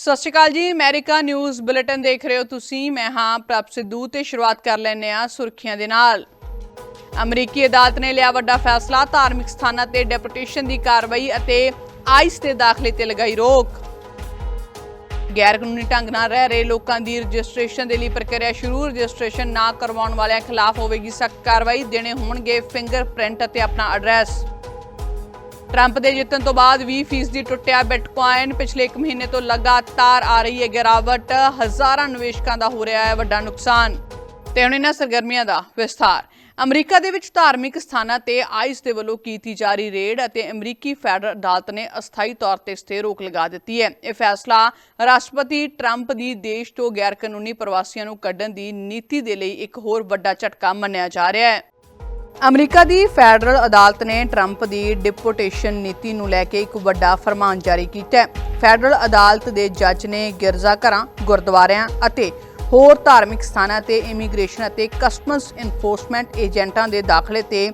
ਸਤਿ ਸ਼੍ਰੀ ਅਕਾਲ ਜੀ, America news bulletin ਦੇਖ ਰਹੇ ਹੋ ਤੁਸੀਂ। ਮੈਂ ਹਾਂ ਪ੍ਰਭ ਸਿੱਧੂ ਤੇ ਸ਼ੁਰੂਆਤ ਕਰ ਲੈਂਦੇ ਆ ਸੁਰਖੀਆਂ ਦੇ ਨਾਲ। ਅਮਰੀਕੀ ਅਦਾਲਤ ਨੇ ਲਿਆ ਵੱਡਾ ਫੈਸਲਾ, ਧਾਰਮਿਕ ਸਥਾਨਾਂ ਤੇ ਡੈਪੂਟੇਸ਼ਨ ਦੀ ਕਾਰਵਾਈ ਅਤੇ ਆਈਸ ਦੇ ਦਾਖਲੇ ਤੇ ਲਗਾਈ ਰੋਕ। ਗੈਰ ਕਾਨੂੰਨੀ ਢੰਗ ਨਾਲ ਰਹਿ ਰਹੇ ਲੋਕਾਂ ਦੀ ਰਜਿਸਟ੍ਰੇਸ਼ਨ ਦੇ ਲਈ ਪ੍ਰਕਿਰਿਆ ਸ਼ੁਰੂ, ਰਜਿਸਟ੍ਰੇਸ਼ਨ ਨਾ ਕਰਵਾਉਣ ਵਾਲਿਆਂ ਖਿਲਾਫ ਹੋਵੇਗੀ ਸਖਤ ਕਾਰਵਾਈ, ਦੇਣੇ ਹੋਣਗੇ ਫਿੰਗਰਪ੍ਰਿੰਟ ਅਤੇ ਆਪਣਾ ਐਡਰੈਸ। ਟਰੰਪ ਦੇ ਜਿੱਤਣ ਤੋਂ ਬਾਅਦ 20% ਟੁੱਟਿਆ ਬਿਟਕੋਇਨ ਪਿਛਲੇ 1 ਮਹੀਨੇ ਤੋਂ ਲਗਾਤਾਰ ਆ ਰਹੀ ਹੈ ਗਿਰਾਵਟ। ਹਜ਼ਾਰਾਂ ਨਿਵੇਸ਼ਕਾਂ ਦਾ ਹੋ ਰਿਹਾ ਹੈ ਵੱਡਾ ਨੁਕਸਾਨ। ਤੇ ਹੁਣ ਇਹਨਾਂ ਸਰਗਰਮੀਆਂ ਦਾ ਵਿਸਥਾਰ। ਅਮਰੀਕਾ ਦੇ ਵਿੱਚ ਧਾਰਮਿਕ ਸਥਾਨਾਂ ਤੇ ਆਈਸ ਦੇ ਵੱਲੋਂ ਕੀਤੀ ਜਾ ਰਹੀ ਰੇਡ ਅਤੇ ਅਮਰੀਕੀ ਫੈਡਰਲ ਅਦਾਲਤ ਨੇ ਅਸਥਾਈ ਤੌਰ ਤੇ ਇਸ ਤੇ ਰੋਕ ਲਗਾ ਦਿੱਤੀ ਹੈ। ਇਹ ਫੈਸਲਾ ਰਾਸ਼ਟਰਪਤੀ ਟਰੰਪ ਦੀ ਦੇਸ਼ ਤੋਂ ਗੈਰ ਕਾਨੂੰਨੀ ਪ੍ਰਵਾਸੀਆਂ ਨੂੰ ਕੱਢਣ ਦੀ ਨੀਤੀ ਦੇ ਲਈ ਇੱਕ ਹੋਰ ਵੱਡਾ ਝਟਕਾ ਮੰਨਿਆ ਜਾ ਰਿਹਾ ਹੈ। ਅਮਰੀਕਾ ਦੀ ਫੈਡਰਲ ਅਦਾਲਤ ਨੇ ਟਰੰਪ ਦੀ ਡਿਪੋਰਟੇਸ਼ਨ ਨੀਤੀ ਨੂੰ ਲੈ ਕੇ ਇੱਕ ਵੱਡਾ ਫਰਮਾਨ ਜਾਰੀ ਕੀਤਾ ਹੈ। ਫੈਡਰਲ ਅਦਾਲਤ ਦੇ ਜੱਜ ਨੇ ਗਿਰਜਾਘਰਾਂ ਗੁਰਦੁਆਰਿਆਂ ਅਤੇ ਹੋਰ ਧਾਰਮਿਕ ਸਥਾਨਾਂ ਤੇ ਇਮੀਗ੍ਰੇਸ਼ਨ ਅਤੇ ਕਸਟਮਸ ਇਨਫੋਰਸਮੈਂਟ ਏਜੰਟਾਂ ਦੇ ਦਾਖਲੇ ਤੇ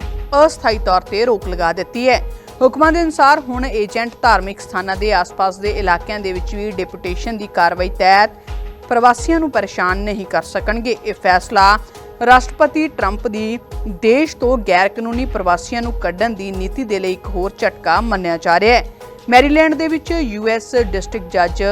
ਅਸਥਾਈ ਤੌਰ ਤੇ ਰੋਕ ਲਗਾ ਦਿੱਤੀ ਹੈ। ਹੁਕਮਾਂ ਦੇ ਅਨੁਸਾਰ ਹੁਣ ਏਜੰਟ ਧਾਰਮਿਕ ਸਥਾਨਾਂ ਦੇ ਆਸ-ਪਾਸ ਦੇ ਇਲਾਕਿਆਂ ਦੇ ਵਿੱਚ ਵੀ ਡਿਪੋਰਟੇਸ਼ਨ ਦੀ ਕਾਰਵਾਈ ਤਹਿਤ ਪ੍ਰਵਾਸੀਆਂ ਨੂੰ ਪਰੇਸ਼ਾਨ ਨਹੀਂ ਕਰ ਸਕਣਗੇ। ਇਹ ਫੈਸਲਾ ਰਾਸ਼ਟਰਪਤੀ ਟਰੰਪ ਦੀ ਦੇਸ਼ ਤੋਂ ਗੈਰ ਕਾਨੂੰਨੀ ਪ੍ਰਵਾਸੀਆਂ ਨੂੰ ਕੱਢਣ ਦੀ ਨੀਤੀ ਦੇ ਲਈ ਇੱਕ ਹੋਰ ਝਟਕਾ ਮੰਨਿਆ ਜਾ ਰਿਹਾ ਹੈ। ਮੈਰੀਲੈਂਡ ਦੇ ਵਿੱਚ ਯੂਐਸ ਡਿਸਟ੍ਰਿਕਟ ਜੱਜ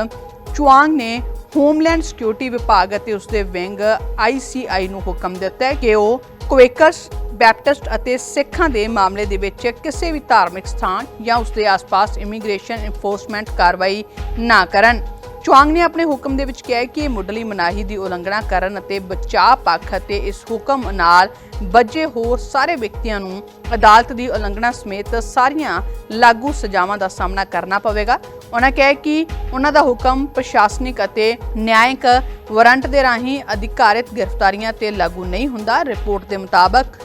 ਚੁਆਂਗ ਨੇ ਹੋਮਲੈਂਡ ਸਿਕਿਉਰਿਟੀ ਵਿਭਾਗ ਅਤੇ ਉਸ ਦੇ ਵਿੰਗ ਆਈਸੀਆਈ ਨੂੰ ਹੁਕਮ ਦਿੱਤਾ ਹੈ ਕਿ ਉਹ ਕੁਏਕਰਸ ਬੈਪਟਿਸਟ ਅਤੇ ਸਿੱਖਾਂ ਦੇ ਮਾਮਲੇ ਦੇ ਵਿੱਚ ਕਿਸੇ ਵੀ ਧਾਰਮਿਕ ਸਥਾਨ ਜਾਂ ਉਸ ਦੇ ਆਸ-ਪਾਸ ਇਮੀਗ੍ਰੇਸ਼ਨ ਇਨਫੋਰਸਮੈਂਟ ਕਾਰਵਾਈ ਨਾ ਕਰਨ। ਚੁਆਂਗ ਨੇ ਆਪਣੇ ਹੁਕਮ ਦੇ ਵਿੱਚ ਕਿਹਾ ਹੈ ਕਿ ਮੁੱਢਲੀ ਮਨਾਹੀ ਦੀ ਉਲੰਘਣਾ ਕਰਨ ਅਤੇ ਬਚਾਅ ਪੱਖ ਅਤੇ ਇਸ ਹੁਕਮ ਨਾਲ ਬੱਜੇ ਹੋਰ ਸਾਰੇ ਵਿਅਕਤੀਆਂ ਨੂੰ ਅਦਾਲਤ ਦੀ ਉਲੰਘਣਾ ਸਮੇਤ ਸਾਰੀਆਂ ਲਾਗੂ ਸਜ਼ਾਵਾਂ ਦਾ ਸਾਹਮਣਾ ਕਰਨਾ ਪਵੇਗਾ। ਉਹਨਾਂ ਕਿਹਾ ਕਿ ਉਹਨਾਂ ਦਾ ਹੁਕਮ ਪ੍ਰਸ਼ਾਸਨਿਕ ਅਤੇ ਨਿਆਇਕ ਵਾਰੰਟ ਦੇ ਰਾਹੀਂ ਅਧਿਕਾਰਿਤ ਗ੍ਰਿਫਤਾਰੀਆਂ ਤੇ ਲਾਗੂ ਨਹੀਂ ਹੁੰਦਾ। ਰਿਪੋਰਟ ਦੇ ਮੁਤਾਬਕ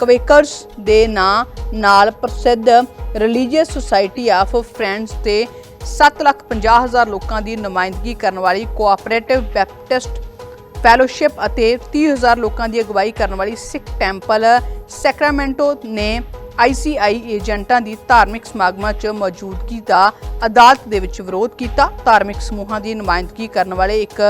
ਕਵੇਕਰਸ ਦੇ ਨਾਂ ਨਾਲ ਪ੍ਰਸਿੱਧ ਰਿਲੀਜੀਅਸ ਸੁਸਾਇਟੀ ਆਫ ਫਰੈਂਡਸ ਤੇ 750000 ਲੋਕਾਂ ਦੀ ਨੁਮਾਇੰਦਗੀ ਕਰਨ ਵਾਲੀ ਕੋਆਪਰੇਟਿਵ ਬੈਪਟਿਸਟ ਫੈਲੋਸ਼ਿਪ ਅਤੇ 30000 ਲੋਕਾਂ ਦੀ ਅਗਵਾਈ ਕਰਨ ਵਾਲੀ ਸਿੱਖ ਟੈਂਪਲ ਸੈਕਰਾਮੈਂਟੋ ਨੇ ICI ਏਜੰਟਾਂ ਦੀ ਧਾਰਮਿਕ ਸਮਾਗਮਾਂ 'ਚ ਮੌਜੂਦਗੀ ਦਾ ਅਦਾਲਤ ਦੇ ਵਿੱਚ ਵਿਰੋਧ ਕੀਤਾ। ਧਾਰਮਿਕ ਸਮੂਹਾਂ ਦੀ ਨੁਮਾਇੰਦਗੀ ਕਰਨ ਵਾਲੇ ਇੱਕ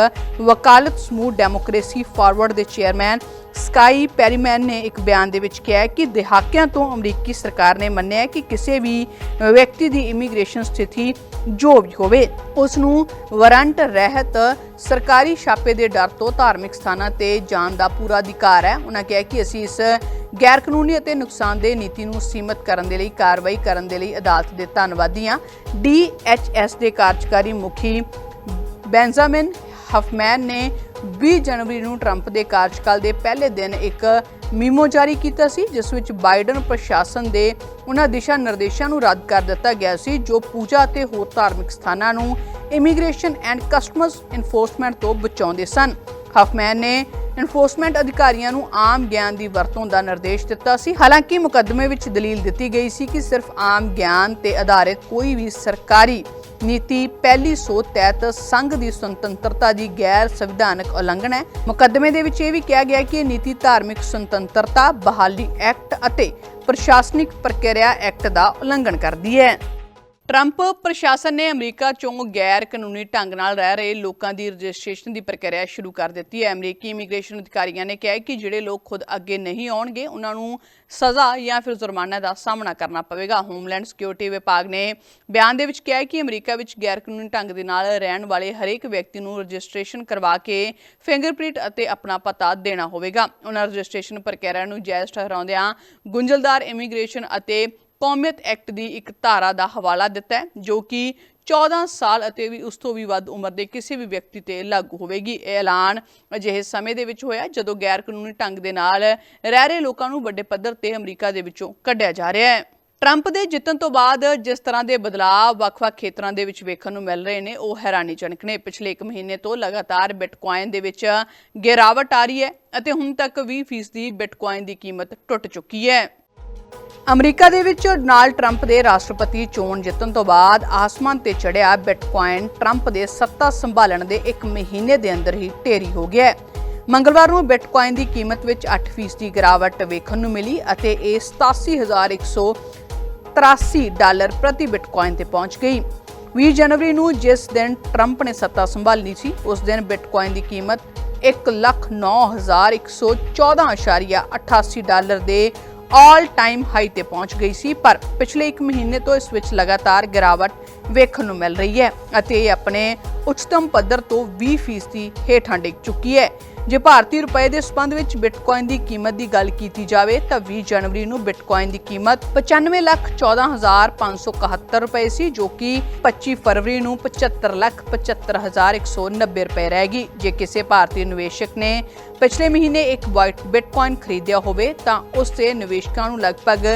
ਵਕਾਲਤ ਸਮੂਹ ਡੈਮੋਕ੍ਰੇਸੀ ਫਾਰਵਰਡ ਦੇ ਚੇਅਰਮੈਨ ਸਕਾਈ ਪੈਰੀਮੈਨ ਨੇ ਇੱਕ ਬਿਆਨ ਦੇ ਵਿੱਚ ਕਿਹਾ ਕਿ ਦਹਾਕਿਆਂ ਤੋਂ ਅਮਰੀਕੀ ਸਰਕਾਰ ਨੇ ਮੰਨਿਆ ਕਿ ਕਿਸੇ ਵੀ ਵਿਅਕਤੀ ਦੀ ਇਮੀਗ੍ਰੇਸ਼ਨ ਸਥਿਤੀ ਜੋ ਵੀ ਹੋਵੇ ਉਸ ਨੂੰ ਵਾਰੰਟ ਰਹਿਤ ਸਰਕਾਰੀ ਛਾਪੇ ਦੇ ਡਰ ਤੋਂ ਧਾਰਮਿਕ ਸਥਾਨਾਂ ਤੇ ਜਾਣ ਦਾ ਪੂਰਾ ਅਧਿਕਾਰ ਹੈ। ਉਹਨਾਂ ਕਿਹਾ ਕਿ ਅਸੀਂ ਇਸ ਗੈਰ ਕਾਨੂੰਨੀ ਅਤੇ ਨੁਕਸਾਨਦੇਹ ਨੀਤੀ ਨੂੰ ਸੀਮਤ ਕਰਨ ਦੇ ਲਈ, ਕਾਰਵਾਈ ਕਰਨ ਦੇ ਲਈ ਅਦਾਲਤ ਦੇ ਧੰਨਵਾਦੀ ਹਾਂ। ਡੀਐਚਐਸ ਦੇ ਕਾਰਜਕਾਰੀ ਮੁਖੀ ਬੈਂਜਾਮਿਨ ਹਫਮੈਨ ਨੇ 20 ਜਨਵਰੀ ਨੂੰ ਟਰੰਪ ਦੇ ਕਾਰਜਕਾਲ ਦੇ ਪਹਿਲੇ ਦਿਨ ਇੱਕ ਮੀਮੋ ਜਾਰੀ ਕੀਤਾ ਸੀ, ਜਿਸ ਵਿੱਚ ਬਾਈਡਨ ਪ੍ਰਸ਼ਾਸਨ ਦੇ ਉਹਨਾਂ ਦਿਸ਼ਾ ਨਿਰਦੇਸ਼ਾਂ ਨੂੰ ਰੱਦ ਕਰ ਦਿੱਤਾ ਗਿਆ ਸੀ, ਜੋ ਪੂਜਾ ਅਤੇ ਹੋਰ ਧਾਰਮਿਕ ਸਥਾਨਾਂ ਨੂੰ ਇਮੀਗ੍ਰੇਸ਼ਨ ਐਂਡ ਕਸਟਮਸ ਇਨਫੋਰਸਮੈਂਟ ਤੋਂ ਬਚਾਉਂਦੇ ਸਨ। ਹਫਮੈਨ ਨੇ ਇਨਫੋਰਸਮੈਂਟ ਅਧਿਕਾਰੀਆਂ ਨੂੰ ਆਮ ਗਿਆਨ ਦੀ ਵਰਤੋਂ ਦਾ ਨਿਰਦੇਸ਼ ਦਿੱਤਾ ਸੀ। ਹਾਲਾਂਕਿ ਮੁਕੱਦਮੇ ਵਿੱਚ ਦਲੀਲ ਦਿੱਤੀ ਗਈ ਸੀ ਕਿ ਸਿਰਫ ਆਮ ਗਿਆਨ ਤੇ ਆਧਾਰਿਤ ਕੋਈ ਵੀ ਸਰਕਾਰੀ ਨੀਤੀ ਪਹਿਲੀ ਸੋਧ ਤਹਿਤ ਸੰਘ ਦੀ ਸੁਤੰਤਰਤਾ ਦੀ ਗੈਰ ਸੰਵਿਧਾਨਕ ਉਲੰਘਣਾ ਹੈ। ਮੁਕੱਦਮੇ ਦੇ ਵਿੱਚ ਇਹ ਵੀ ਕਿਹਾ ਗਿਆ ਕਿ ਇਹ ਨੀਤੀ ਧਾਰਮਿਕ ਸੁਤੰਤਰਤਾ, ਬਹਾਲੀ ਐਕਟ ਅਤੇ ਪ੍ਰਸ਼ਾਸਨਿਕ ਪ੍ਰਕਿਰਿਆ ਐਕਟ ਦਾ ਉਲੰਘਣ ਕਰਦੀ ਹੈ। ਟਰੰਪ ਪ੍ਰਸ਼ਾਸਨ ਨੇ ਅਮਰੀਕਾ ਚੋਂ ਗੈਰ ਕਾਨੂੰਨੀ ਢੰਗ ਨਾਲ ਰਹਿ ਰਹੇ ਲੋਕਾਂ ਦੀ ਰਜਿਸਟ੍ਰੇਸ਼ਨ ਦੀ ਪ੍ਰਕਿਰਿਆ ਸ਼ੁਰੂ ਕਰ ਦਿੱਤੀ ਹੈ। ਅਮਰੀਕੀ ਇਮੀਗ੍ਰੇਸ਼ਨ ਅਧਿਕਾਰੀਆਂ ਨੇ ਕਿਹਾ ਕਿ ਜਿਹੜੇ ਲੋਕ ਖੁਦ ਅੱਗੇ ਨਹੀਂ ਆਉਣਗੇ, ਉਹਨਾਂ ਨੂੰ ਸਜ਼ਾ ਜਾਂ ਫਿਰ ਜੁਰਮਾਨਾ ਦਾ ਸਾਹਮਣਾ ਕਰਨਾ ਪਵੇਗਾ। ਹੋਮਲੈਂਡ ਸਿਕਿਉਰਿਟੀ ਵਿਭਾਗ ਨੇ ਬਿਆਨ ਦੇ ਵਿੱਚ ਕਿਹਾ ਕਿ ਅਮਰੀਕਾ ਵਿੱਚ ਗੈਰ ਕਾਨੂੰਨੀ ਢੰਗ ਦੇ ਨਾਲ ਰਹਿਣ ਵਾਲੇ ਹਰੇਕ ਵਿਅਕਤੀ ਨੂੰ ਰਜਿਸਟ੍ਰੇਸ਼ਨ ਕਰਵਾ ਕੇ ਫਿੰਗਰਪ੍ਰਿੰਟ ਅਤੇ ਆਪਣਾ ਪਤਾ ਦੇਣਾ ਹੋਵੇਗਾ। ਉਹਨਾਂ ਰਜਿਸਟ੍ਰੇਸ਼ਨ ਪ੍ਰਕਿਰਿਆ ਨੂੰ ਜਾਇਜ਼ ਠਹਿਰਾਉਂਦਿਆਂ ਗੁੰਝਲਦਾਰ ਇਮੀਗ੍ਰੇਸ਼ਨ ਅਤੇ ਕੌਮੀਅਤ ਐਕਟ ਦੀ ਇੱਕ ਧਾਰਾ ਦਾ ਹਵਾਲਾ ਦਿੱਤਾ ਹੈ, ਜੋ ਕਿ 14 ਸਾਲ ਅਤੇ ਵੀ ਉਸ ਤੋਂ ਵੀ ਵੱਧ ਉਮਰ ਦੇ ਕਿਸੇ ਵੀ ਵਿਅਕਤੀ ਤੇ ਲਾਗੂ ਹੋਵੇਗੀ। ਇਹ ਐਲਾਨ ਅਜਿਹੇ ਸਮੇਂ ਦੇ ਵਿੱਚ ਹੋਇਆ, ਜਦੋਂ ਗੈਰ ਕਾਨੂੰਨੀ ਢੰਗ ਦੇ ਨਾਲ ਰਹਿ ਰਹੇ ਲੋਕਾਂ ਨੂੰ ਵੱਡੇ ਪੱਧਰ ਤੇ ਅਮਰੀਕਾ ਦੇ ਵਿੱਚੋਂ ਕੱਢਿਆ ਜਾ ਰਿਹਾ ਹੈ। ਟਰੰਪ ਦੇ ਜਿੱਤਣ ਤੋਂ ਬਾਅਦ ਜਿਸ ਤਰ੍ਹਾਂ ਦੇ ਬਦਲਾਅ ਵੱਖ-ਵੱਖ ਖੇਤਰਾਂ ਦੇ ਵਿੱਚ ਵੇਖਣ ਨੂੰ ਮਿਲ ਰਹੇ ਨੇ, ਉਹ ਹੈਰਾਨੀਜਨਕ ਨੇ। ਪਿਛਲੇ 1 ਮਹੀਨੇ ਤੋਂ ਲਗਾਤਾਰ ਬਿਟਕੋਇਨ ਦੇ ਵਿੱਚ ਗਿਰਾਵਟ ਆ ਰਹੀ ਹੈ ਅਤੇ ਹੁਣ ਤੱਕ 20% ਬਿਟਕੋਇਨ ਦੀ ਕੀਮਤ ਟੁੱਟ ਚੁੱਕੀ ਹੈ। ਅਮਰੀਕਾ ਦੇ ਵਿੱਚ ਡੋਨਾਲਡ ਟਰੰਪ ਦੇ ਰਾਸ਼ਟਰਪਤੀ ਚੋਣ ਜਿੱਤਣ ਤੋਂ ਬਾਅਦ ਆਸਮਾਨ ਤੇ ਚੜਿਆ ਬਿਟਕੋਇਨ ਟਰੰਪ ਦੇ ਸੱਤਾ ਸੰਭਾਲਣ ਦੇ 1 ਮਹੀਨੇ ਦੇ ਅੰਦਰ ਹੀ ਢੇਰੀ ਹੋ ਗਿਆ ਹੈ। ਮੰਗਲਵਾਰ ਨੂੰ ਬਿਟਕੋਇਨ ਦੀ ਕੀਮਤ ਵਿੱਚ 8% ਦੀ ਗਿਰਾਵਟ ਵੇਖਣ ਨੂੰ ਮਿਲੀ ਅਤੇ ਇਹ 87183 ਡਾਲਰ ਪ੍ਰਤੀ ਬਿਟਕੋਇਨ ਤੇ ਪਹੁੰਚ ਗਈ। 20 ਜਨਵਰੀ ਨੂੰ ਜਿਸ ਦਿਨ ਟਰੰਪ ਨੇ ਸੱਤਾ ਸੰਭਾਲੀ ਸੀ, ਉਸ ਦਿਨ ਬਿਟਕੋਇਨ ਦੀ ਕੀਮਤ 109114.88 ਡਾਲਰ ਦੇ ਆਲ ਟਾਈਮ ਹਾਈ ਤੇ ਪਹੁੰਚ ਗਈ ਸੀ, ਪਰ ਪਿਛਲੇ 1 ਮਹੀਨੇ ਤੋਂ ਇਸ ਵਿੱਚ ਲਗਾਤਾਰ ਗਿਰਾਵਟ ਵੇਖਣ ਨੂੰ ਮਿਲ ਰਹੀ ਹੈ ਅਤੇ ਇਹ ਆਪਣੇ ਉੱਚਤਮ ਪੱਧਰ ਤੋਂ 20% ਹੇਠਾਂ ਡਿੱਗ ਚੁੱਕੀ ਹੈ। ਜੇ ਭਾਰਤੀ ਰੁਪਏ ਦੇ ਸਬੰਧ ਵਿੱਚ ਬਿਟਕੋਇਨ ਦੀ ਕੀਮਤ ਦੀ ਗੱਲ ਕੀਤੀ ਜਾਵੇ ਤਾਂ 20 ਜਨਵਰੀ ਨੂੰ ਬਿਟਕੋਇਨ ਦੀ ਕੀਮਤ 95,14,571 ਰੁਪਏ ਸੀ ਜੋ ਕਿ 25 ਫਰਵਰੀ ਨੂੰ 75,75,190 ਰੁਪਏ ਰਹਿ ਗਈ। ਜੇ ਕਿਸੇ ਭਾਰਤੀ ਨਿਵੇਸ਼ਕ ਨੇ ਪਿਛਲੇ ਮਹੀਨੇ ਇੱਕ ਵਾਈਟ ਬਿਟਕੋਇਨ ਖਰੀਦਿਆ ਹੋਵੇ ਤਾਂ ਉਸ ਦੇ ਨਿਵੇਸ਼ਕਾਂ ਨੂੰ ਲਗਭਗ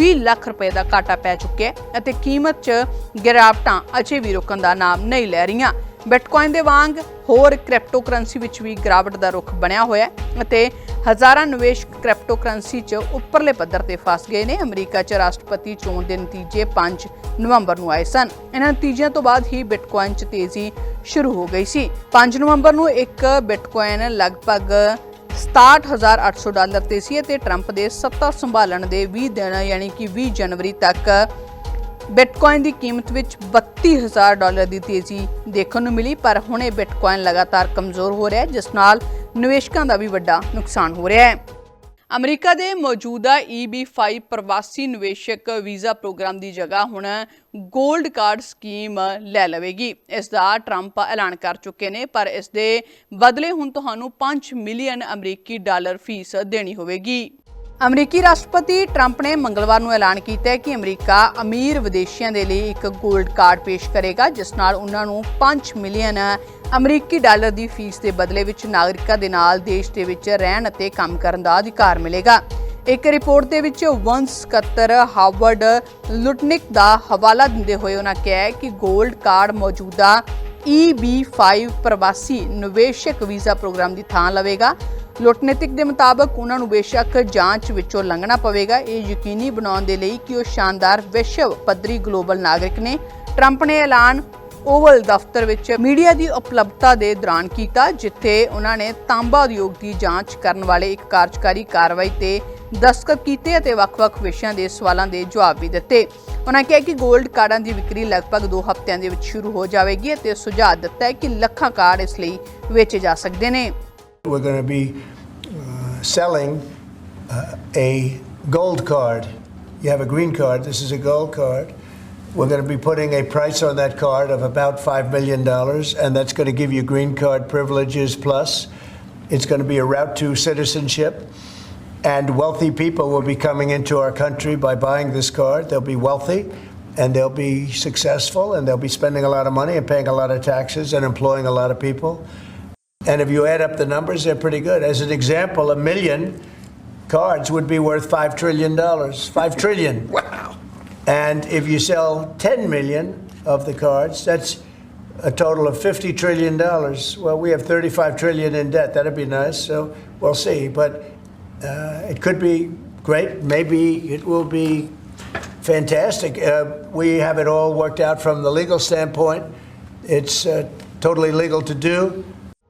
20 ਲੱਖ ਰੁਪਏ ਦਾ ਘਾਟਾ ਪੈ ਚੁੱਕਿਆ ਹੈ ਅਤੇ ਕੀਮਤ 'ਚ ਗਿਰਾਵਟਾਂ ਅਜੇ ਵੀ ਰੁਕਣ ਦਾ ਨਾਮ ਨਹੀਂ ਲੈ ਰਹੀਆਂ। ਬਿਟਕੋਇਨ ਦੇ ਵਾਂਗ ਹੋਰ ਕ੍ਰਿਪਟੋਕਰੰਸੀ ਵਿੱਚ ਵੀ ਗਿਰਾਵਟ ਦਾ ਰੁਖ ਬਣਿਆ ਹੋਇਆ ਹੈ ਅਤੇ ਹਜ਼ਾਰਾਂ ਨਿਵੇਸ਼ ਕ੍ਰਿਪਟੋਕਰੰਸੀ 'ਚ ਉੱਪਰਲੇ ਪੱਧਰ ਤੇ ਫਸ ਗਏ ਨੇ। ਅਮਰੀਕਾ 'ਚ ਰਾਸ਼ਟਰਪਤੀ ਚੋਣ ਦੇ ਨਤੀਜੇ 5 ਨਵੰਬਰ ਨੂੰ ਆਏ ਸਨ। ਇਹਨਾਂ ਨਤੀਜਿਆਂ ਤੋਂ ਬਾਅਦ ਹੀ ਬਿਟਕੋਇਨ 'ਚ ਤੇਜ਼ੀ ਸ਼ੁਰੂ ਹੋ ਗਈ ਸੀ। 5 ਨਵੰਬਰ ਨੂੰ ਇੱਕ ਬਿਟਕੋਇਨ ਲਗਭਗ 67800 ਡਾਲਰ ਤੇ ਸੀ ਅਤੇ ਟਰੰਪ ਦੇ ਸੱਤਾ ਸੰਭਾਲਣ ਦੇ 20 ਦਿਨ ਯਾਨੀ ਕਿ 20 ਜਨਵਰੀ ਤੱਕ ਬਿਟਕੋਇਨ ਦੀ ਕੀਮਤ ਵਿੱਚ 32000 ਡਾਲਰ ਦੀ ਤੇਜ਼ੀ ਦੇਖਣ ਨੂੰ ਮਿਲੀ, ਪਰ ਹੁਣ ਇਹ ਬਿਟਕੋਇਨ ਲਗਾਤਾਰ ਕਮਜ਼ੋਰ ਹੋ ਰਿਹਾ ਹੈ, ਜਿਸ ਨਾਲ ਨਿਵੇਸ਼ਕਾਂ ਦਾ ਵੀ ਵੱਡਾ ਨੁਕਸਾਨ ਹੋ ਰਿਹਾ ਹੈ। ਅਮਰੀਕਾ ਦੇ ਮੌਜੂਦਾ EB5 ਪ੍ਰਵਾਸੀ ਨਿਵੇਸ਼ਕ ਵੀਜ਼ਾ ਪ੍ਰੋਗਰਾਮ ਦੀ ਜਗ੍ਹਾ ਹੁਣ ਗੋਲਡ ਕਾਰਡ ਸਕੀਮ ਲੈ ਲਵੇਗੀ। ਇਸ ਦਾ ਟਰੰਪ ਐਲਾਨ ਕਰ ਚੁੱਕੇ ਨੇ, ਪਰ ਇਸ ਦੇ ਬਦਲੇ ਹੁਣ ਤੁਹਾਨੂੰ 5 ਮਿਲੀਅਨ ਅਮਰੀਕੀ ਡਾਲਰ ਫੀਸ ਦੇਣੀ ਹੋਵੇਗੀ। ਅਮਰੀਕੀ ਰਾਸ਼ਟਰਪਤੀ ਟਰੰਪ ਨੇ ਮੰਗਲਵਾਰ ਨੂੰ ਐਲਾਨ ਕੀਤਾ ਹੈ ਕਿ ਅਮਰੀਕਾ ਅਮੀਰ ਵਿਦੇਸ਼ੀਆਂ ਦੇ ਲਈ ਇੱਕ 골ਡ ਕਾਰਡ ਪੇਸ਼ ਕਰੇਗਾ, ਜਿਸ ਨਾਲ ਉਹਨਾਂ ਨੂੰ 5 ਮਿਲੀਅਨ ਅਮਰੀਕੀ ਡਾਲਰ ਦੀ ਫੀਸ ਦੇ ਬਦਲੇ ਵਿੱਚ ਨਾਗਰਿਕਾਂ ਦੇ ਨਾਲ ਦੇਸ਼ ਦੇ ਵਿੱਚ ਰਹਿਣ ਅਤੇ ਕੰਮ ਕਰਨ ਦਾ ਅਧਿਕਾਰ ਮਿਲੇਗਾ। ਇੱਕ ਰਿਪੋਰਟ ਦੇ ਵਿੱਚ ਵੰਸ ਸਕੱਤਰ ਹਾਰਵਰਡ ਲੁਟਨਿਕ ਦਾ ਹਵਾਲਾ ਦਿੰਦੇ ਹੋਏ ਉਹਨਾਂ ਕਿਹਾ ਕਿ 골ਡ ਕਾਰਡ ਮੌਜੂਦਾ EB5 ਪ੍ਰਵਾਸੀ ਨਿਵੇਸ਼ਕ ਵੀਜ਼ਾ ਪ੍ਰੋਗਰਾਮ ਦੀ ਥਾਂ ਲਵੇਗਾ। ਲੁੱਟਨੀਤਿਕ ਦੇ ਮੁਤਾਬਕ ਉਹਨਾਂ ਨੂੰ ਬੇਸ਼ੱਕ ਜਾਂਚ ਵਿੱਚੋਂ ਲੰਘਣਾ ਪਵੇਗਾ। ਇਹ ਯਕੀਨੀ ਬਣਾਉਣ ਦੇ ਲਈ ਕਿ ਉਹ ਸ਼ਾਨਦਾਰ ਵਿਸ਼ਵ ਪੱਧਰੀ ਗਲੋਬਲ ਨਾਗਰਿਕ ਨੇ। ਟਰੰਪ ਨੇ ਐਲਾਨ ਓਵਲ ਦਫ਼ਤਰ ਵਿੱਚ ਮੀਡੀਆ ਦੀ ਉਪਲਬਧਤਾ ਦੇ ਦੌਰਾਨ ਕੀਤਾ, ਜਿੱਥੇ ਉਹਨਾਂ ਨੇ ਤਾਂਬਾ ਉਦਯੋਗ ਦੀ ਜਾਂਚ ਕਰਨ ਵਾਲੇ ਇੱਕ ਕਾਰਜਕਾਰੀ ਕਾਰਵਾਈ ਤੇ ਦਸਤਖਤ ਕੀਤੇ ਅਤੇ ਵੱਖ-ਵੱਖ ਵਿਸ਼ਿਆਂ ਦੇ ਸਵਾਲਾਂ ਦੇ ਜਵਾਬ ਵੀ ਦਿੱਤੇ। ਉਹਨਾਂ ਕਿਹਾ ਕਿ 골ਡ ਕਾਰਡਾਂ ਦੀ ਵਿਕਰੀ ਲਗਭਗ 2 ਹਫ਼ਤਿਆਂ ਦੇ ਵਿੱਚ ਸ਼ੁਰੂ ਹੋ ਜਾਵੇਗੀ ਅਤੇ ਸੁਝਾਅ ਦਿੱਤਾ ਹੈ ਕਿ ਲੱਖਾਂ ਕਾਰਡ ਇਸ ਲਈ ਵੇਚੇ ਜਾ ਸਕਦੇ ਨੇ। We're going to be uh, selling uh, a gold card. You have a green card, this is a gold card. We're going to be putting a price on that card of about $5 million, and that's going to give you green card privileges plus. It's going to be a route to citizenship. And wealthy people will be coming into our country by buying this card. They'll be wealthy and they'll be successful and they'll be spending a lot of money and paying a lot of taxes and employing a lot of people. And if you add up the numbers, they're pretty good. As an example, a million cards would be worth $5 trillion. 5 trillion. Wow. And if you sell 10 million of the cards, that's a total of 50 trillion dollars. Well, we have 35 trillion in debt. That'd be nice. So we'll see. But uh, it could be great. Maybe it will be fantastic. Uh, we have it all worked out from the legal standpoint. It's uh, totally legal to do.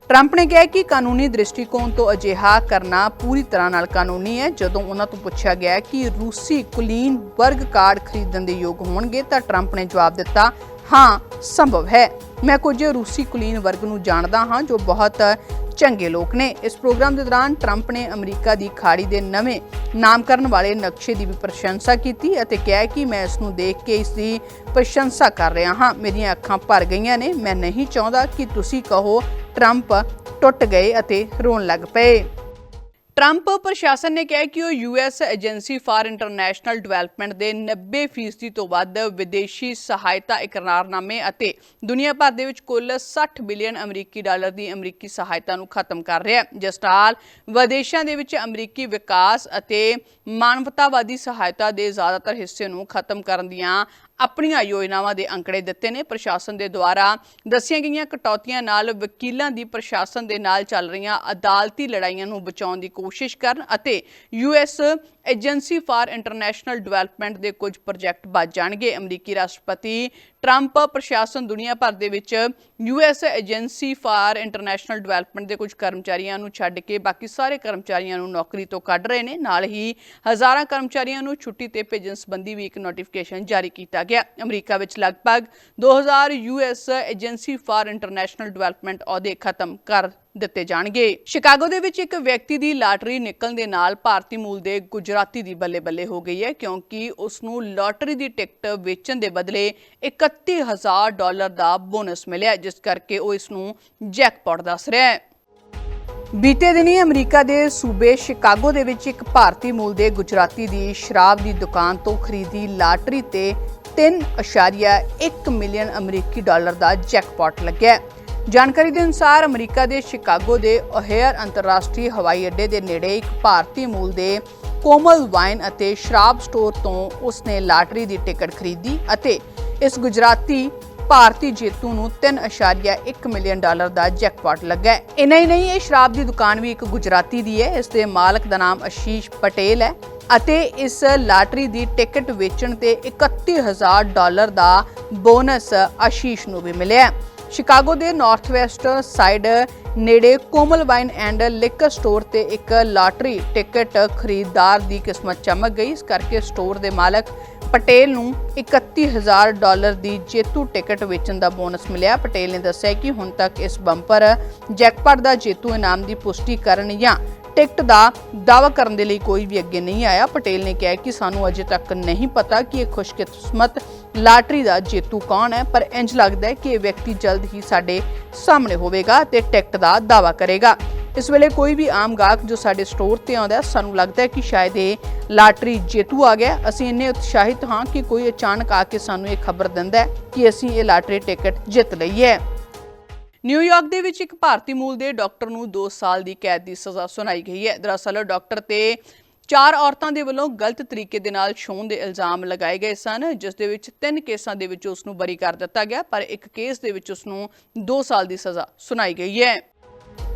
Trump ਨੇ ਕਿਹਾ ਕਿ ਕਾਨੂੰਨੀ ਦ੍ਰਿਸ਼ਟੀਕੋਣ ਤੋਂ ਅਜਿਹਾ ਕਰਨਾ ਪੂਰੀ ਤਰ੍ਹਾਂ ਨਾਲ ਕਾਨੂੰਨੀ ਹੈ। ਜਦੋਂ ਉਹਨਾਂ ਤੋਂ ਪੁੱਛਿਆ ਗਿਆ ਕਿ ਰੂਸੀ ਕੁਲੀਨ ਵਰਗ ਕਾਰਡ ਖਰੀਦਣ ਦੇ ਯੋਗ ਹੋਣਗੇ ਤਾਂ ਟਰੰਪ ਨੇ ਜਵਾਬ ਦਿੱਤਾ, ਹਾਂ, ਸੰਭਵ ਹੈ। ਮੈਂ ਕੁਝ ਰੂਸੀ ਕੁਲੀਨ ਵਰਗ ਨੂੰ ਜਾਣਦਾ ਹਾਂ ਜੋ ਬਹੁਤ ਚੰਗੇ ਲੋਕ ਨੇ। ਇਸ ਪ੍ਰੋਗਰਾਮ ਦੇ ਦੌਰਾਨ ਟਰੰਪ ਨੇ ਅਮਰੀਕਾ ਦੀ ਖਾੜੀ ਦੇ ਨਵੇਂ ਨਾਮਕਰਨ ਵਾਲੇ ਨਕਸ਼ੇ ਦੀ ਵੀ ਪ੍ਰਸ਼ੰਸਾ ਕੀਤੀ ਅਤੇ ਕਿਹਾ ਕਿ ਮੈਂ ਇਸ ਨੂੰ ਦੇਖ ਕੇ ਇਸ ਦੀ ਪ੍ਰਸ਼ੰਸਾ ਕਰ ਰਿਹਾ ਹਾਂ। ਮੇਰੀਆਂ ਅੱਖਾਂ ਭਰ ਗਈਆਂ ਨੇ। ਮੈਂ ਨਹੀਂ ਚਾਹੁੰਦਾ ਕਿ ਤੁਸੀਂ ਕਹੋ ਟਰੰਪ ਟੁੱਟ ਗਏ ਅਤੇ ਰੋਣ ਲੱਗ ਪਏ। ਟਰੰਪ ਪ੍ਰਸ਼ਾਸਨ ਨੇ ਕਿਹਾ ਕਿ ਉਹ US agency for international development ਦੇ 90% ਤੋਂ ਵੱਧ ਵਿਦੇਸ਼ੀ ਸਹਾਇਤਾ ਇਕਰਾਰਨਾਮੇ ਅਤੇ ਦੁਨੀਆ ਭਰ ਦੇ ਵਿੱਚ ਕੁੱਲ 60 ਬਿਲੀਅਨ ਅਮਰੀਕੀ ਡਾਲਰ ਦੀ ਅਮਰੀਕੀ ਸਹਾਇਤਾ ਨੂੰ ਖਤਮ ਕਰ ਰਿਹਾ ਹੈ। ਜਿਸ ਨਾਲ ਵਿਦੇਸ਼ਾਂ ਦੇ ਵਿੱਚ ਅਮਰੀਕੀ ਵਿਕਾਸ ਅਤੇ ਮਾਨਵਤਾਵਾਦੀ ਸਹਾਇਤਾ ਦੇ ਜ਼ਿਆਦਾਤਰ ਹਿੱਸੇ ਨੂੰ ਖਤਮ ਕਰਨ ਦੀਆਂ ਆਪਣੀਆਂ ਯੋਜਨਾਵਾਂ ਦੇ ਅੰਕੜੇ ਦਿੱਤੇ ਨੇ। ਪ੍ਰਸ਼ਾਸਨ ਦੇ ਦੁਆਰਾ ਦੱਸੀਆਂ ਗਈਆਂ ਕਟੌਤੀਆਂ ਨਾਲ ਵਕੀਲਾਂ ਦੀ ਪ੍ਰਸ਼ਾਸਨ ਦੇ ਨਾਲ ਚੱਲ ਰਹੀਆਂ ਅਦਾਲਤੀ ਲੜਾਈਆਂ ਨੂੰ ਬਚਾਉਣ ਦੀ ਕੋਸ਼ਿਸ਼ ਕਰਨ ਅਤੇ US agency for international development ਦੇ ਕੁਝ ਪ੍ਰੋਜੈਕਟ ਬਚ ਜਾਣਗੇ। ਅਮਰੀਕੀ ਰਾਸ਼ਟਰਪਤੀ ਟਰੰਪ ਪ੍ਰਸ਼ਾਸਨ ਦੁਨੀਆ ਭਰ ਦੇ ਵਿੱਚ US agency for international development ਦੇ ਕੁਝ ਕਰਮਚਾਰੀਆਂ ਨੂੰ ਛੱਡ ਕੇ ਬਾਕੀ ਸਾਰੇ ਕਰਮਚਾਰੀਆਂ ਨੂੰ ਨੌਕਰੀ ਤੋਂ ਕੱਢ ਰਹੇ ਨੇ। ਨਾਲ ਹੀ ਹਜ਼ਾਰਾਂ ਕਰਮਚਾਰੀਆਂ ਨੂੰ ਛੁੱਟੀ ਤੇ ਭੇਜਣ ਸੰਬੰਧੀ ਵੀ ਇੱਕ ਨੋਟੀਫਿਕੇਸ਼ਨ ਜਾਰੀ ਕੀਤਾ ਗਿਆ। ਅਮਰੀਕਾ ਵਿੱਚ ਲਗਭਗ 2000 US agency for international development ਅਹੁਦੇ ਖਤਮ ਕਰ ਦਿੱਤੇ ਜਾਣਗੇ। ਸ਼ਿਕਾਗੋ ਦੇ ਵਿੱਚ ਇੱਕ ਵਿਅਕਤੀ ਦੀ ਲਾਟਰੀ ਨਿਕਲਣ ਦੇ ਨਾਲ ਭਾਰਤੀ ਮੂਲ ਦੇ ਗੁਜਰਾਤੀ ਦੀ ਬੱਲੇ-ਬੱਲੇ ਹੋ ਗਈ ਹੈ, ਕਿਉਂਕਿ ਉਸ ਨੂੰ ਲਾਟਰੀ ਦੀ ਟਿਕਟ ਵੇਚਣ ਦੇ ਬਦਲੇ 31000 ਡਾਲਰ ਦਾ ਬੋਨਸ ਮਿਲਿਆ, ਜਿਸ ਕਰਕੇ ਉਹ ਇਸ ਨੂੰ ਜੈਕਪਾਟ ਦੱਸ ਰਿਹਾ ਹੈ। ਬੀਤੇ ਦਿਨੀ ਅਮਰੀਕਾ ਦੇ ਸੂਬੇ ਸ਼ਿਕਾਗੋ ਦੇ ਵਿੱਚ ਇੱਕ ਭਾਰਤੀ ਮੂਲ ਦੇ ਗੁਜਰਾਤੀ ਦੀ ਸ਼ਰਾਬ ਦੀ ਦੁਕਾਨ ਤੋਂ ਖਰੀਦੀ ਲਾਟਰੀ ਤੇ 3.1 ਮਿਲੀਅਨ ਅਮਰੀਕੀ ਡਾਲਰ ਦਾ ਜੈਕਪਾਟ ਲੱਗਿਆ। ਜਾਣਕਾਰੀ ਦੇ ਅਨੁਸਾਰ ਅਮਰੀਕਾ ਦੇ ਸ਼ਿਕਾਗੋ ਦੇ ਓਹੇਅਰ ਅੰਤਰਰਾਸ਼ਟਰੀ ਹਵਾਈ ਅੱਡੇ ਦੇ ਨੇੜੇ ਇੱਕ ਭਾਰਤੀ ਮੂਲ ਦੇ ਕੋਮਲ ਵਾਈਨ ਅਤੇ ਸ਼ਰਾਬ ਸਟੋਰ ਤੋਂ ਉਸਨੇ ਲਾਟਰੀ ਦੀ ਟਿਕਟ ਖਰੀਦੀ ਅਤੇ ਇਸ ਗੁਜਰਾਤੀ ਭਾਰਤੀ ਜੇਤੂ ਨੂੰ 3.1 ਮਿਲੀਅਨ ਡਾਲਰ ਦਾ ਜੈਕਪਾਟ ਲੱਗਾ ਹੈ। ਇੰਨਾ ਹੀ ਨਹੀਂ, ਇਹ ਸ਼ਰਾਬ ਦੀ ਦੁਕਾਨ ਵੀ ਇੱਕ ਗੁਜਰਾਤੀ ਦੀ ਹੈ। ਇਸ ਦੇ ਮਾਲਕ ਦਾ ਨਾਮ ਆਸ਼ੀਸ਼ ਪਟੇਲ ਹੈ ਅਤੇ ਇਸ ਲਾਟਰੀ ਦੀ ਟਿਕਟ ਵੇਚਣ ਤੇ 31000 ਡਾਲਰ ਦਾ ਬੋਨਸ ਆਸ਼ੀਸ਼ ਨੂੰ ਵੀ ਮਿਲਿਆ ਸ਼ਿਕਾਗੋ ਦੇ ਨਾਰਥ ਵੈਸਟ ਸਾਈਡ ਨੇੜੇ Komal wine and liquor store ਤੇ ਇੱਕ ਲਾਟਰੀ ਟਿਕਟ ਖਰੀਦਦਾਰ ਦੀ ਕਿਸਮਤ ਚਮਕ ਗਈ। ਇਸ ਕਰਕੇ ਸਟੋਰ ਦੇ ਮਾਲਕ ਪਟੇਲ ਨੂੰ 31000 ਡਾਲਰ ਦੀ ਜੇਤੂ ਟਿਕਟ ਵੇਚਣ ਦਾ ਬੋਨਸ ਮਿਲਿਆ। ਪਟੇਲ ਨੇ ਦੱਸਿਆ ਕਿ ਹੁਣ ਤੱਕ ਇਸ ਬੰਪਰ ਜੈਕਪਾਟ ਦਾ ਜੇਤੂ ਇਨਾਮ ਦੀ ਪੁਸ਼ਟੀ ਕਰਨ ਜਾਂ ਟਿਕਟ ਦਾ ਦਾਅਵਾ ਕਰਨ ਦੇ ਲਈ ਕੋਈ ਵੀ ਅੱਗੇ ਨਹੀਂ ਆਇਆ। ਪਟੇਲ ਨੇ ਕਿਹਾ ਕਿ ਸਾਨੂੰ ਅਜੇ ਤੱਕ ਨਹੀਂ ਪਤਾ ਕਿ ਇਹ ਖੁਸ਼ਕਿਸਮਤ ਲਾਟਰੀ ਦਾ ਜੇਤੂ ਕੌਣ ਹੈ, ਪਰ ਇੰਜ ਲੱਗਦਾ ਹੈ ਕਿ ਇਹ ਵਿਅਕਤੀ ਜਲਦ ਹੀ ਸਾਡੇ ਸਾਹਮਣੇ ਹੋਵੇਗਾ ਤੇ ਟਿਕਟ ਦਾ ਦਾਅਵਾ ਕਰੇਗਾ। ਇਸ ਵੇਲੇ ਕੋਈ ਵੀ ਆਮ ਗਾਹਕ ਜੋ ਸਾਡੇ ਸਟੋਰ ਤੇ ਆਉਂਦਾ ਸਾਨੂੰ ਲੱਗਦਾ ਹੈ ਕਿ ਸ਼ਾਇਦ ਇਹ ਲਾਟਰੀ ਜੇਤੂ ਆ ਗਿਆ ਅਸੀਂ ਇੰਨੇ ਉਤਸ਼ਾਹਿਤ ਹਾਂ ਕਿ ਕੋਈ ਅਚਾਨਕ ਆ ਕੇ ਸਾਨੂੰ ਇਹ ਖਬਰ ਦਿੰਦਾ ਹੈ ਕਿ ਅਸੀਂ ਇਹ ਲਾਟਰੀ ਟਿਕਟ ਜਿੱਤ ਲਈ ਹੈ। ਨਿਊਯਾਰਕ ਦੇ ਵਿੱਚ ਇੱਕ ਭਾਰਤੀ ਮੂਲ ਦੇ ਡਾਕਟਰ ਨੂੰ 2 ਸਾਲ ਦੀ ਕੈਦ ਦੀ ਸਜ਼ਾ ਸੁਣਾਈ ਗਈ ਹੈ। ਦਰਅਸਲ ਡਾਕਟਰ ਤੇ ਚਾਰ ਔਰਤਾਂ ਦੇ ਵੱਲੋਂ ਗਲਤ ਤਰੀਕੇ ਦੇ ਨਾਲ ਛੋਹਣ ਦੇ ਇਲਜ਼ਾਮ ਲਗਾਏ ਗਏ ਸਨ, ਜਿਸ ਦੇ ਵਿੱਚ ਤਿੰਨ ਕੇਸਾਂ ਦੇ ਵਿੱਚ ਉਸ ਨੂੰ ਬਰੀ ਕਰ ਦਿੱਤਾ ਗਿਆ, ਪਰ ਇੱਕ ਕੇਸ ਦੇ ਵਿੱਚ ਉਸ ਨੂੰ 2 ਸਾਲ ਦੀ ਸਜ਼ਾ ਸੁਣਾਈ ਗਈ ਹੈ।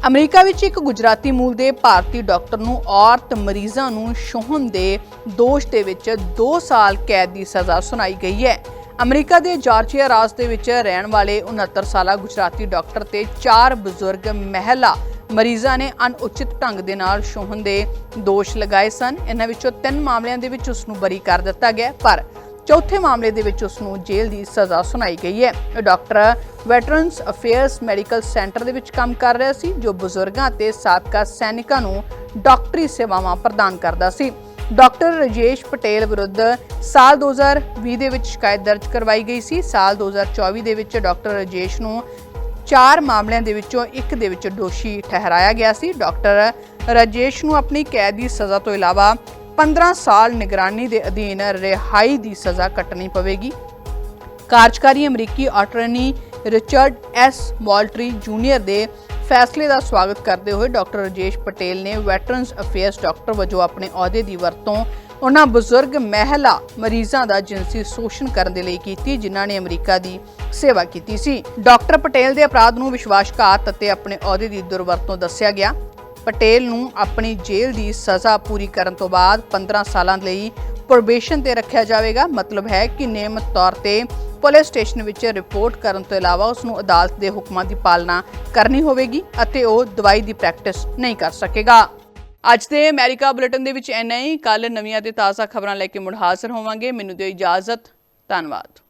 ਅਮਰੀਕਾ ਵਿੱਚ ਇੱਕ ਗੁਜਰਾਤੀ ਮੂਲ ਦੇ ਭਾਰਤੀ ਡਾਕਟਰ ਨੂੰ ਔਰਤ ਮਰੀਜ਼ਾਂ ਨੂੰ ਛੋਹਣ ਦੇ ਦੋਸ਼ ਦੇ ਵਿੱਚ 2 ਸਾਲ ਕੈਦ ਦੀ ਸਜ਼ਾ ਸੁਣਾਈ ਗਈ ਹੈ। ਅਮਰੀਕਾ ਦੇ ਜਾਰਜੀਆ ਰਾਜ ਦੇ ਵਿੱਚ ਰਹਿਣ ਵਾਲੇ 69 ਸਾਲਾ ਗੁਜਰਾਤੀ ਡਾਕਟਰ ਤੇ ਚਾਰ ਬਜ਼ੁਰਗ ਮਹਿਲਾ ਮਰੀਜ਼ਾਂ ਨੇ ਅਣਉਚਿਤ ਢੰਗ ਦੇ ਨਾਲ ਛੋਹਣ ਦੇ ਦੋਸ਼ ਲਗਾਏ ਸਨ। ਇਹਨਾਂ ਵਿੱਚੋਂ ਤਿੰਨ ਮਾਮਲਿਆਂ ਦੇ ਵਿੱਚ ਉਸ ਨੂੰ ਬਰੀ ਕਰ ਦਿੱਤਾ ਗਿਆ ਪਰ ਚੌਥੇ ਮਾਮਲੇ ਦੇ ਵਿੱਚ ਉਸ ਨੂੰ ਜੇਲ੍ਹ ਦੀ ਸਜ਼ਾ ਸੁਣਾਈ ਗਈ ਹੈ। ਇਹ doctor veterans affairs medical centre ਦੇ ਵਿੱਚ ਕੰਮ ਕਰ ਰਿਹਾ ਸੀ, ਜੋ ਬਜ਼ੁਰਗਾਂ ਤੇ ਸਾਬਕਾ ਸੈਨਿਕਾਂ ਨੂੰ ਡਾਕਟਰੀ ਸੇਵਾਵਾਂ ਪ੍ਰਦਾਨ ਕਰਦਾ ਸੀ। ਡਾਕਟਰ ਰਜੇਸ਼ ਪਟੇਲ ਵਿਰੁੱਧ ਸਾਲ 2020 ਦੇ ਵਿੱਚ ਸ਼ਿਕਾਇਤ ਦਰਜ ਕਰਵਾਈ ਗਈ ਸੀ। ਸਾਲ 2024 ਦੇ ਵਿੱਚ ਡਾਕਟਰ ਰਜੇਸ਼ ਨੂੰ ਚਾਰ ਮਾਮਲਿਆਂ ਦੇ ਵਿੱਚੋਂ ਇੱਕ ਦੇ ਵਿੱਚ ਦੋਸ਼ੀ ਠਹਿਰਾਇਆ ਗਿਆ ਸੀ। ਡਾਕਟਰ ਰਜੇਸ਼ ਨੂੰ ਆਪਣੀ ਕੈਦ ਦੀ ਸਜ਼ਾ ਤੋਂ ਇਲਾਵਾ 15 ਸਾਲ ਨਿਗਰਾਨੀ ਦੇ ਅਧੀਨ ਰਿਹਾਈ ਦੀ ਸਜ਼ਾ ਕੱਟਣੀ ਪਵੇਗੀ। ਕਾਰਜਕਾਰੀ ਅਮਰੀਕੀ attorney Richard S Walteri junior ਦੇ ਫੈਸਲੇ ਦਾ ਸਵਾਗਤ ਕਰਦੇ ਹੋਏ ਡਾਕਟਰ ਰਜੇਸ਼ ਪਟੇਲ ਨੇ ਵੈਟਰਨਸ ਅਫੇਅਰਸ ਡਾਕਟਰ ਵਜੋਂ ਆਪਣੇ ਅਹੁਦੇ ਦੀ ਵਰਤੋਂ ਉਹਨਾਂ ਬਜ਼ੁਰਗ ਮਹਿਲਾ ਮਰੀਜ਼ਾਂ ਦਾ ਜਿਨਸੀ ਸ਼ੋਸ਼ਣ ਕਰਨ ਦੇ ਲਈ ਕੀਤੀ, ਜਿਨ੍ਹਾਂ ਨੇ ਅਮਰੀਕਾ ਦੀ ਸੇਵਾ ਕੀਤੀ ਸੀ। ਡਾਕਟਰ ਪਟੇਲ ਦੇ ਅਪਰਾਧ ਨੂੰ ਵਿਸ਼ਵਾਸਘਾਤ ਅਤੇ ਆਪਣੇ ਅਹੁਦੇ ਦੀ ਦੁਰਵਰਤੋਂ ਦੱਸਿਆ ਗਿਆ। ਪਟੇਲ ਨੂੰ ਆਪਣੀ ਜੇਲ੍ਹ ਦੀ ਸਜ਼ਾ ਪੂਰੀ ਕਰਨ ਤੋਂ ਬਾਅਦ 15 ਸਾਲਾਂ ਲਈ ਪ੍ਰੋਬੇਸ਼ਨ ਤੇ ਰੱਖਿਆ ਜਾਵੇਗਾ। ਮਤਲਬ ਹੈ ਕਿ ਨਿਯਮਤ ਤੌਰ ਤੇ ਪੁਲਿਸ ਸਟੇਸ਼ਨ ਵਿੱਚ ਰਿਪੋਰਟ ਕਰਨ ਤੋਂ ਇਲਾਵਾ ਉਸ ਨੂੰ ਅਦਾਲਤ ਦੇ ਹੁਕਮਾਂ ਦੀ ਪਾਲਣਾ ਕਰਨੀ ਹੋਵੇਗੀ ਅਤੇ ਉਹ ਦਵਾਈ ਦੀ ਪ੍ਰੈਕਟਿਸ ਨਹੀਂ ਕਰ ਸਕੇਗਾ। ਅੱਜ ਦੇ ਅਮਰੀਕਾ ਬੁਲੇਟਿਨ ਦੇ ਵਿੱਚ ਇੰਨਾ ਹੀ। ਕੱਲ ਨਵੀਆਂ ਤੇ ਤਾਜ਼ਾ ਖਬਰਾਂ ਲੈ ਕੇ ਮੁੜ ਹਾਜ਼ਰ ਹੋਵਾਂਗੇ। ਮੈਨੂੰ ਦਿਓ ਇਜਾਜ਼ਤ। ਧੰਨਵਾਦ।